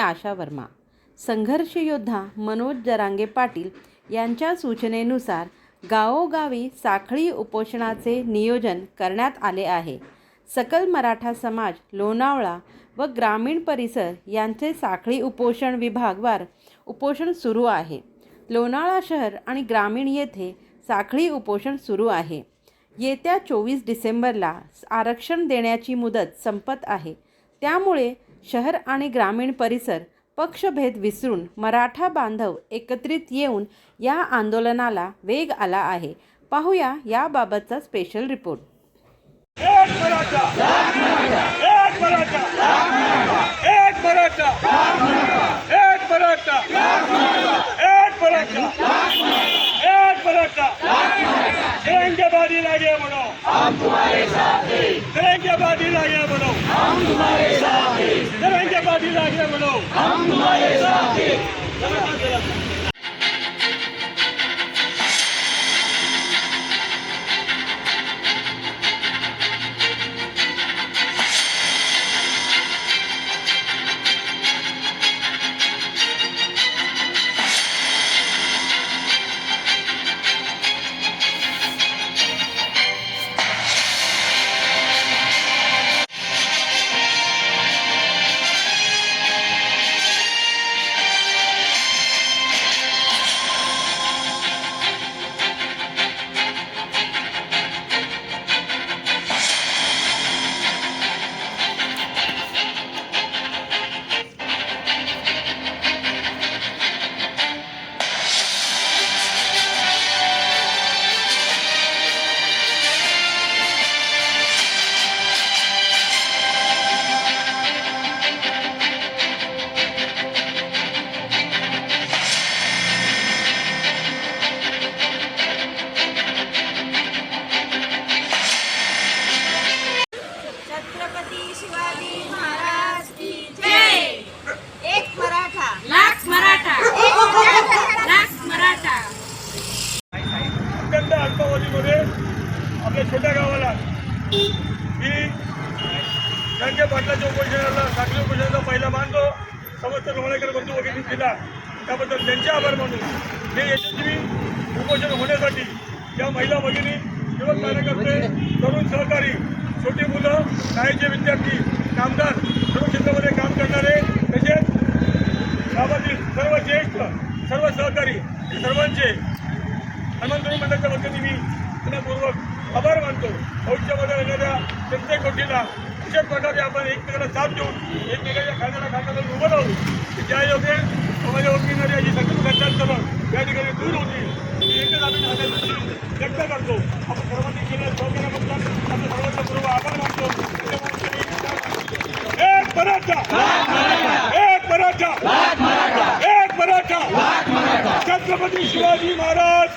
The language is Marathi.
आशा वर्मा. संघर्ष योद्धा मनोज जरांगे पाटील यांच्या सूचनेनुसार गावोगावी साखळी उपोषणाचे नियोजन करण्यात आले आहे. सकल मराठा समाज लोणावळा व ग्रामीण परिसर यांचे साखळी उपोषण विभागवार उपोषण सुरू आहे. लोणावळा शहर आणि ग्रामीण येथे साखळी उपोषण सुरू आहे. येत्या चोवीस डिसेंबरला आरक्षण देण्याची मुदत संपत आहे. त्यामुळे शहर आणि ग्रामीण परिसर पक्षभेद विसरून मराठा बांधव एकत्रित येऊन या आंदोलनाला वेग आला आहे. पाहूया याबाबतचा स्पेशल रिपोर्ट बोलो हम तुम्हारे साथ तिरंगे बाजी लागे बोलो हम तुम्हारे साथ तिरंगे शिवाजी महाराज की जय. एक मराठा. लाख मराठा. एक मराठा. लाख मराठा. अत्यंत अल्पावधीमध्ये आपल्या छोट्या गावाला मी रंगे पाटलाच्या उपोषणाला साखळी उपोषणाचा पहिला मानतो. समस्त लोणेकर बंधू वगैरे दिला त्याबद्दल त्यांचे आभार मानून हे यशस्वी उपोषण होण्यासाठी या महिला भगिनी युवक कार्यकर्ते तरुण सहकारी छोटी मुलं शाळेचे विद्यार्थी कामगार सर्व क्षेत्रामध्ये काम करणारे तसेच गावातील सर्व ज्येष्ठ सर्व सहकारी हे सर्वांचे हनुमंतरू मंडळाच्या वतीने मी मनपूर्वक आभार मानतो. भविष्यामध्ये येणाऱ्या प्रत्येक गोष्टीला अशाच प्रकारे आपण एकमेकाला साथ देऊन एकमेकाच्या खाण्याला खांदा उभं राहू की ज्या योगे समाजा ओळखणारी जी सगळी घटनांसह या ठिकाणी दूर होती एकच आम्ही व्यक्त करतो. आपण सर्वांनी केलं सहकार्याबद्दल आपल्या सर्वांचा पूर्व आभार मानतो एक मराठा एक मराठा एक मराठा. छत्रपती शिवाजी महाराज